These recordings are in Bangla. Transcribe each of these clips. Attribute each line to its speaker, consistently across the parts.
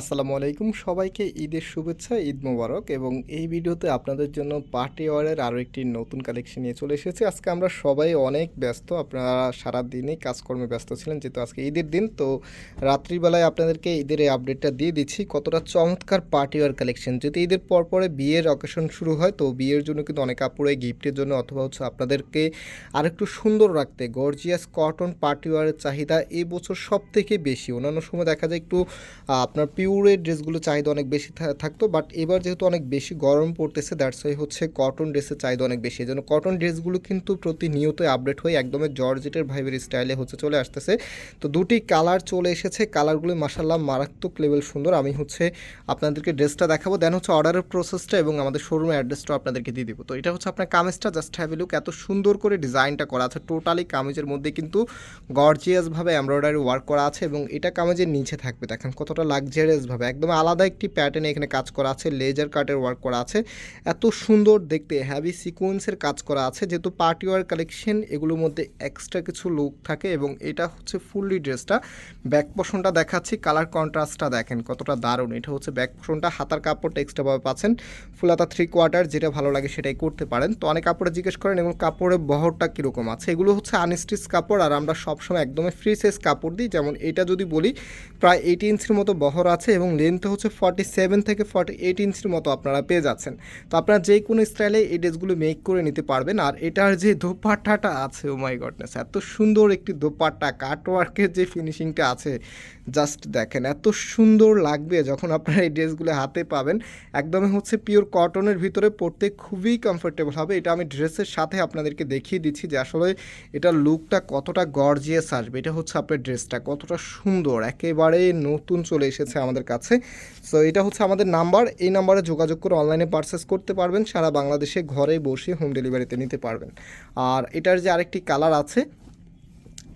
Speaker 1: আসসালামু আলাইকুম সবাইকে ঈদের শুভেচ্ছা, ঈদ মোবারক এবং এই ভিডিওতে আপনাদের জন্য পার্টি ওয়ারের আরও একটি নতুন কালেকশন নিয়ে চলে এসেছি। আজকে আমরা সবাই অনেক ব্যস্ত, আপনারা সারা দিনই কাজকর্মে ব্যস্ত ছিলেন যেহেতু আজকে ঈদের দিন, তো রাত্রিবেলায় আপনাদেরকে ঈদের এই আপডেটটা দিয়ে দিচ্ছি। কতটা চমৎকার পার্টি ওয়ার কালেকশন। যদি ঈদের পর পরে বিয়ের অকেশন শুরু হয়, তো বিয়ের জন্য কিন্তু অনেক আপুরে গিফটের জন্য অথবা হচ্ছে আপনাদেরকে আরেকটু সুন্দর রাখতে গর্জিয়াস কটন পার্টি ওয়ারের চাহিদা এই বছর সব থেকে বেশি। অন্যান্য সময় দেখা যায় একটু আপনার পিউরের ড্রেসগুলো চাহিদা অনেক বেশি থাকতো বাট এবার যেহেতু অনেক বেশি গরম পড়তেছে দ্যাটস ওয়াই হচ্ছে কটন ড্রেসের চাহিদা অনেক বেশি। এই জন্য কটন ড্রেসগুলো কিন্তু প্রতিনিয়ত আপডেট হয়ে একদমই জর্জেটের ভাইবের স্টাইলে হচ্ছে চলে আসতেছে। তো দুটি কালার চলে এসেছে কালারগুলো মাসাল্লাহ মারাত্মক লেভেল সুন্দর। আমি হচ্ছে আপনাদেরকে ড্রেসটা দেখাবো দেন হচ্ছে অর্ডারের প্রসেসটা এবং আমাদের শোরুমের অ্যাড্রেসটা আপনাদেরকে দিয়ে দিব। তো এটা হচ্ছে আপনার কামেজটা জাস্ট হ্যাভ লুক এত সুন্দর করে ডিজাইনটা করা আছে। টোটালি কামিজের মধ্যে কিন্তু গর্জিয়াসভাবে এমব্রয়ডারি ওয়ার্ক করা আছে এবং এটা কামিজের নিচে থাকবে। দেখেন কতটা লাক্সারিয়াসভাবে একদম আলাদা একটি প্যাটার্নে এখানে কাজ করা আছে লেজার কাটের ওয়ার্ক করা আছে। এত সুন্দর দেখতে হ্যাভি সিকোয়েন্সের কাজ করা আছে, যেহেতু পার্টি ওয়ার কালেকশন এগুলোর মধ্যে এক্সট্রা কিছু লুক থাকে এবং এটা হচ্ছে ফুললি ড্রেসটা ব্যাক পোষণটা দেখাচ্ছি কালার কন্ট্রাস্টটা দেখেন কতটা দারুণ। এটা হচ্ছে ব্যাক পোষণটা হাতার কাপড়টা এক্সট্রাভাবে পাচ্ছেন। ফুলাতা থ্রি কোয়ার্টার যেটা ভালো লাগে সেটাই করতে পারেন। তো অনেক কাপড়ে জিজ্ঞেস করেন, এবং কাপড়ের বহরটা কীরকম আছে? এগুলো হচ্ছে আনস্টিচ কাপড়, আর আমরা সবসময় একদমই ফ্রি সাইজ কাপড় দিই। যেমন এটা যদি বলি, প্রায় এইট ইঞ্চির মতো বহর আছে এবং লেন্থ হচ্ছে ফর্টি সেভেন থেকে ফর্টি এইট ইঞ্চির মতো আপনারা পেয়ে যাচ্ছেন। তো আপনারা যে কোনো স্টাইলে এই ড্রেসগুলো মেক করে নিতে পারবেন। আর এটার যে দোপাট্টাটা আছে ও মাই গডনেস এত সুন্দর একটি দোপাট্টা কাটওয়ার্কের যে ফিনিশিংটা আছে জাস্ট দেখেন, এত সুন্দর লাগবে যখন আপনারা এই ড্রেসগুলো হাতে পাবেন। একদমই হচ্ছে পিওর কটনের ভিতরে পরতে খুবই কমফোর্টেবল হবে। এটা আমি ড্রেসের সাথে আপনাদেরকে দেখিয়ে দিচ্ছি যে আসলে এটার লুকটা কতটা গর্জিয়াস আসবে। এটা হচ্ছে আপনার ড্রেসটা কতটা সুন্দর, একেবারে নতুন চলে এসেছে আমাদের কাছে। সো এটা হচ্ছে আমাদের নাম্বার। এই নাম্বারে যোগাযোগ করে অনলাইনে পারচেস করতে পারবেন। সারা বাংলাদেশে ঘরে বসে হোম ডেলিভারিতে নিতে পারবেন। আর এটার যে আরেকটি কালার আছে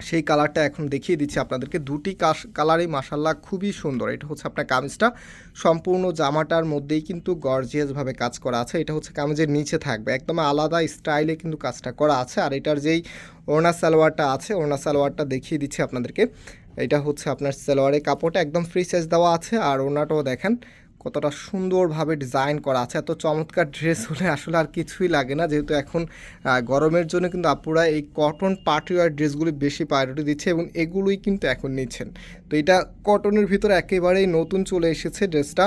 Speaker 1: সেই কালারটা এখন দেখিয়ে দিচ্ছি আপনাদেরকে। দুটি কালারই মাসাল্লাহ খুবই সুন্দর। এটা হচ্ছে আপনার কামিজটা। সম্পূর্ণ জামাটার মধ্যেই কিন্তু গর্জিয়াসভাবে কাজ করা আছে। এটা হচ্ছে কামিজের নিচে থাকবে। একদম আলাদা স্টাইলে কিন্তু কাজটা করা আছে। আর এটার যেই ওড়না সালোয়ারটা আছে, ওড়না সালোয়ারটা দেখিয়ে দিচ্ছি আপনাদেরকে। এটা হচ্ছে আপনার সালোয়ারের কাপড়টা একদম ফ্রি সাইজ দেওয়া আছে। আর ওড়নাটাও দেখেন কতটা সুন্দরভাবে ডিজাইন করা আছে। এত চমৎকার ড্রেস হলে আসলে আর কিছুই লাগে না। যেহেতু এখন গরমের জন্য কিন্তু আপুরা এই কটন পার্টিওয়ার ড্রেসগুলি বেশি প্রায়োরিটি দিচ্ছে এবং এগুলোই কিন্তু এখন নিচ্ছেন। তো এটা কটনের ভিতরে একেবারেই নতুন চলে এসেছে ড্রেসটা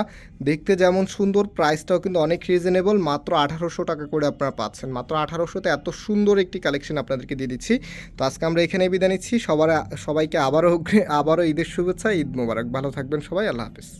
Speaker 1: দেখতে যেমন সুন্দর প্রাইসটাও কিন্তু অনেক রিজনেবল মাত্র আঠারোশো টাকা করে আপনারা পাচ্ছেন। মাত্র আঠারোশোতে এত সুন্দর একটি কালেকশন আপনাদেরকে দিয়ে দিচ্ছি। তো আজকে আমরা এখানে বিদায় নিচ্ছি। সবার, সবাইকে আবারও আবারও ঈদের শুভেচ্ছা, ঈদ মোবারক। ভালো থাকবেন সবাই। আল্লাহ হাফিজ।